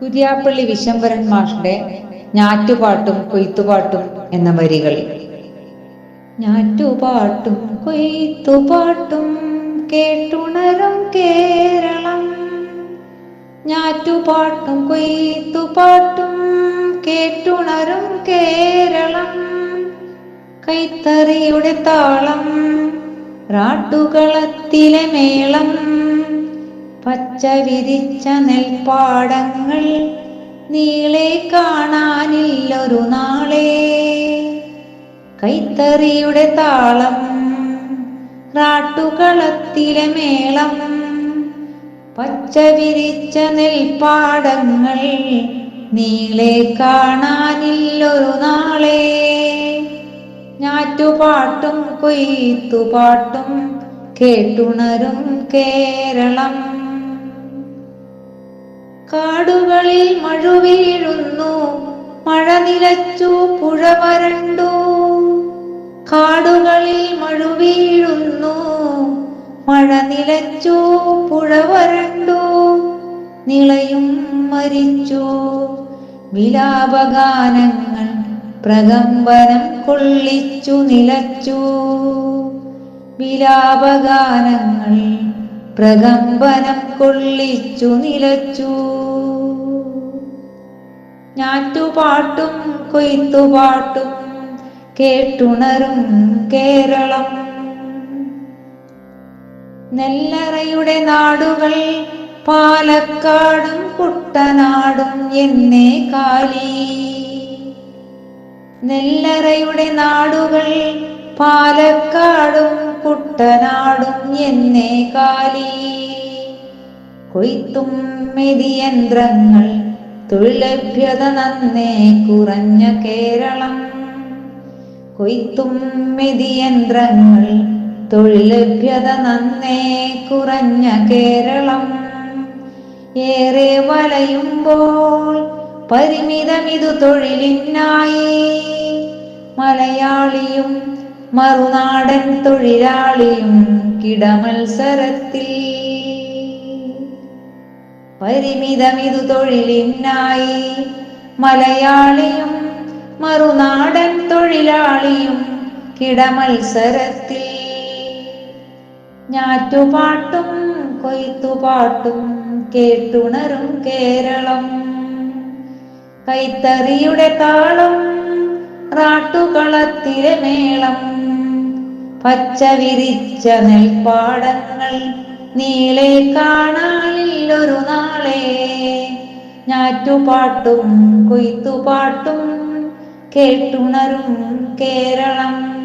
കുര്യാപ്പള്ളി വിശംബരൻ മാഷിന്റെ ഞാറ്റുപാട്ടും കൊയ്ത്തുപാട്ടും എന്ന വരികൾ. ഞാറ്റുപാട്ടും കൊയ്ത്തുപാട്ടും കേട്ടുണരും കേരളം. ഞാറ്റുപാട്ടും കൊയ്ത്തുപാട്ടും കേട്ടുണരും കേരളം. കൈത്തറിയുടെ താളം റാട്ടുകളത്തിലെ മേളം. പച്ച വിരിച്ച നെൽപ്പാടങ്ങൾ നീളെ കാണാനില്ലൊരു നാളെ. കൈത്തറിയുടെ താളം റാട്ടുകളത്തിലെ മേളം പച്ച വിരിച്ച നെൽപ്പാടങ്ങൾ നീളെ കാണാനില്ലൊരു നാളെ. ഞാറ്റുപാട്ടും കൊയ്ത്തുപാട്ടും കേട്ടുണരും കേരളം. കാടുകളിൽ മഴ വീഴുന്നു മഴ നിലച്ചു പുഴ വരണ്ടു. കാടുകളിൽ മഴ വീഴുന്നു മഴ നിലച്ചു പുഴ വരണ്ടു. നിളയും മരിച്ചു വിലാപഗാനങ്ങൾ പ്രകമ്പനം കൊള്ളിച്ചു നിലച്ചു. വിലാപഗാനങ്ങൾ പ്രകമ്പനം കൊള്ളിച്ചു നിലച്ചു. ഞാറ്റുപാട്ടും കൊയ്ത്തുപാട്ടും കേട്ടുണരും കേരളം. നെല്ലറയുടെ നാടുകൾ പാലക്കാടും കുട്ടനാടും എന്നേ കാലി. നെല്ലറയുടെ നാടുകൾ പാലക്കാടും കുട്ടനാടും എന്നേ കാലി. കൊയ്ത്തും മെതിയന്ത്രങ്ങൾ തൊഴിലഭ്യത നന്നേ കുറഞ്ഞ കേരളം. കൊയ്ത്തും മെതിയന്ത്രങ്ങൾ തൊഴിലഭ്യത നന്നേ കുറഞ്ഞ കേരളം. ഏറെ വലയുമ്പോൾ പരിമിതമിതു തൊഴിലിനായി മലയാളിയും മറുനാടൻ തൊഴിലാളിയും കിടമത്സരത്തിൽ. പരിമിതമിതു തൊഴിലിനായി മലയാളിയും മറുനാടൻ തൊഴിലാളിയും കിടമത്സരത്തിൽ. ഞാറ്റുപാട്ടും കൊയ്ത്തുപാട്ടും കേട്ടുണരും കേരളം. കൈത്തറിയുടെ താളം റാട്ടുകളത്തിലെ മേളം. പച്ച വിരിച്ച നെൽപ്പാടങ്ങൾ നീളെ കാണാനില്ലൊരു നാളെ. ഞാറ്റുപാട്ടും കൊയ്ത്തുപാട്ടും കേട്ടുണരും കേരളം.